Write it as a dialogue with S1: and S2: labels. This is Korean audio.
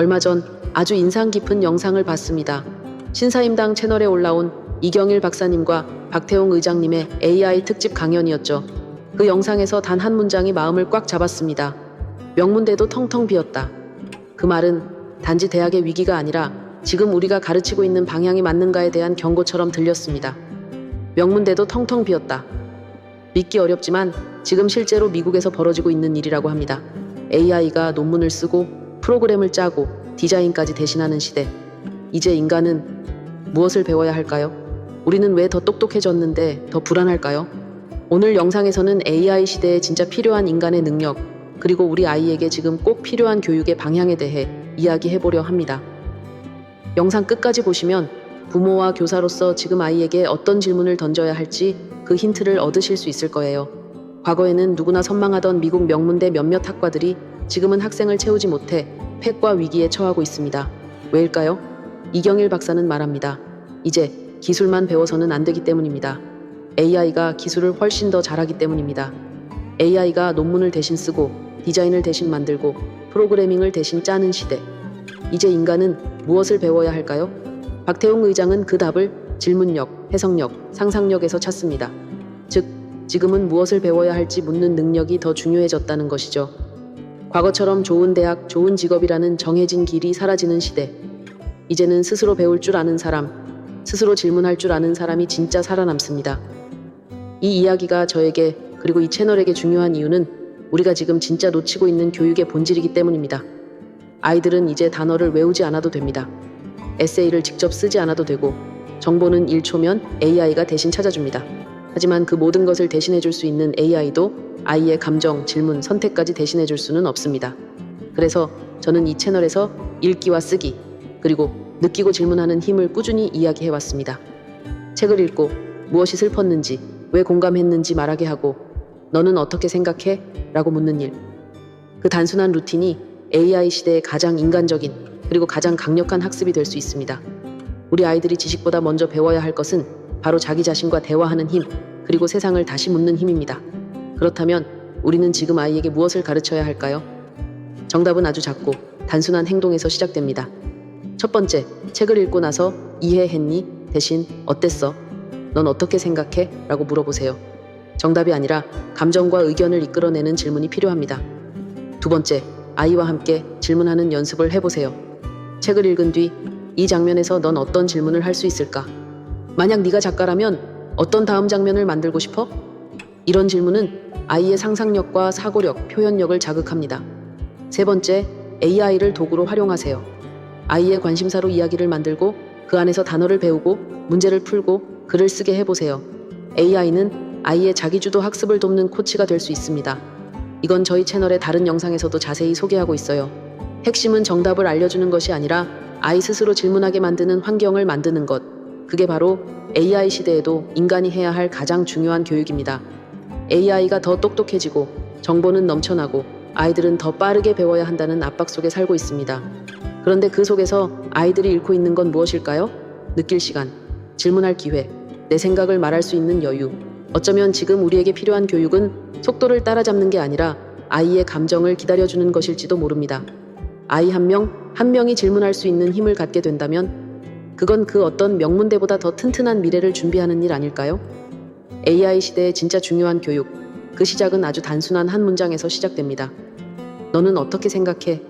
S1: 얼마 전 아주 인상 깊은 영상을 봤습니다. 신사임당 채널에 올라온 이경일 박사님과 박태웅 의장님의 AI 특집 강연이었죠. 그 영상에서 단 한 문장이 마음을 꽉 잡았습니다. 명문대도 텅텅 비었다. 그 말은 단지 대학의 위기가 아니라 지금 우리가 가르치고 있는 방향이 맞는가에 대한 경고처럼 들렸습니다. 명문대도 텅텅 비었다. 믿기 어렵지만 지금 실제로 미국에서 벌어지고 있는 일이라고 합니다. AI가 논문을 쓰고 프로그램을 짜고 디자인까지 대신하는 시대. 이제 인간은 무엇을 배워야 할까요? 우리는 왜 더 똑똑해졌는데 더 불안할까요? 오늘 영상에서는 AI 시대에 진짜 필요한 인간의 능력, 그리고 우리 아이에게 지금 꼭 필요한 교육의 방향에 대해 이야기해 보려 합니다. 영상 끝까지 보시면 부모와 교사로서 지금 아이에게 어떤 질문을 던져야 할지 그 힌트를 얻으실 수 있을 거예요. 과거에는 누구나 선망하던 미국 명문대 몇몇 학과들이 지금은 학생을 채우지 못해 폐과 위기에 처하고 있습니다. 왜일까요? 이경일 박사는 말합니다. 이제 기술만 배워서는 안 되기 때문입니다. AI가 기술을 훨씬 더 잘하기 때문입니다. AI가 논문을 대신 쓰고 디자인을 대신 만들고 프로그래밍을 대신 짜는 시대. 이제 인간은 무엇을 배워야 할까요? 박태웅 의장은 그 답을 질문력, 해석력, 상상력에서 찾습니다. 즉, 지금은 무엇을 배워야 할지 묻는 능력이 더 중요해졌다는 것이죠. 과거처럼 좋은 대학, 좋은 직업이라는 정해진 길이 사라지는 시대. 이제는 스스로 배울 줄 아는 사람, 스스로 질문할 줄 아는 사람이 진짜 살아남습니다. 이 이야기가 저에게 그리고 이 채널에게 중요한 이유는 우리가 지금 진짜 놓치고 있는 교육의 본질이기 때문입니다. 아이들은 이제 단어를 외우지 않아도 됩니다. 에세이를 직접 쓰지 않아도 되고 정보는 1초면 AI가 대신 찾아줍니다. 하지만 그 모든 것을 대신해 줄 수 있는 AI도 아이의 감정, 질문, 선택까지 대신해 줄 수는 없습니다. 그래서 저는 이 채널에서 읽기와 쓰기, 그리고 느끼고 질문하는 힘을 꾸준히 이야기해 왔습니다. 책을 읽고 무엇이 슬펐는지, 왜 공감했는지 말하게 하고, 너는 어떻게 생각해? 라고 묻는 일. 그 단순한 루틴이 AI 시대의 가장 인간적인 그리고 가장 강력한 학습이 될 수 있습니다. 우리 아이들이 지식보다 먼저 배워야 할 것은 바로 자기 자신과 대화하는 힘, 그리고 세상을 다시 묻는 힘입니다. 그렇다면 우리는 지금 아이에게 무엇을 가르쳐야 할까요? 정답은 아주 작고 단순한 행동에서 시작됩니다. 첫 번째, 책을 읽고 나서 이해했니? 대신 어땠어? 넌 어떻게 생각해? 라고 물어보세요. 정답이 아니라 감정과 의견을 이끌어내는 질문이 필요합니다. 두 번째, 아이와 함께 질문하는 연습을 해보세요. 책을 읽은 뒤 이 장면에서 넌 어떤 질문을 할 수 있을까? 만약 네가 작가라면 어떤 다음 장면을 만들고 싶어? 이런 질문은 아이의 상상력과 사고력, 표현력을 자극합니다. 세 번째, AI를 도구로 활용하세요. 아이의 관심사로 이야기를 만들고 그 안에서 단어를 배우고 문제를 풀고 글을 쓰게 해보세요. AI는 아이의 자기주도 학습을 돕는 코치가 될 수 있습니다. 이건 저희 채널의 다른 영상에서도 자세히 소개하고 있어요. 핵심은 정답을 알려주는 것이 아니라 아이 스스로 질문하게 만드는 환경을 만드는 것. 그게 바로 AI 시대에도 인간이 해야 할 가장 중요한 교육입니다. AI가 더 똑똑해지고 정보는 넘쳐나고 아이들은 더 빠르게 배워야 한다는 압박 속에 살고 있습니다. 그런데 그 속에서 아이들이 잃고 있는 건 무엇일까요? 느낄 시간, 질문할 기회, 내 생각을 말할 수 있는 여유. 어쩌면 지금 우리에게 필요한 교육은 속도를 따라잡는 게 아니라 아이의 감정을 기다려주는 것일지도 모릅니다. 아이 한 명, 한 명이 질문할 수 있는 힘을 갖게 된다면 그건 그 어떤 명문대보다 더 튼튼한 미래를 준비하는 일 아닐까요? AI 시대의 진짜 중요한 교육. 그 시작은 아주 단순한 한 문장에서 시작됩니다. 너는 어떻게 생각해?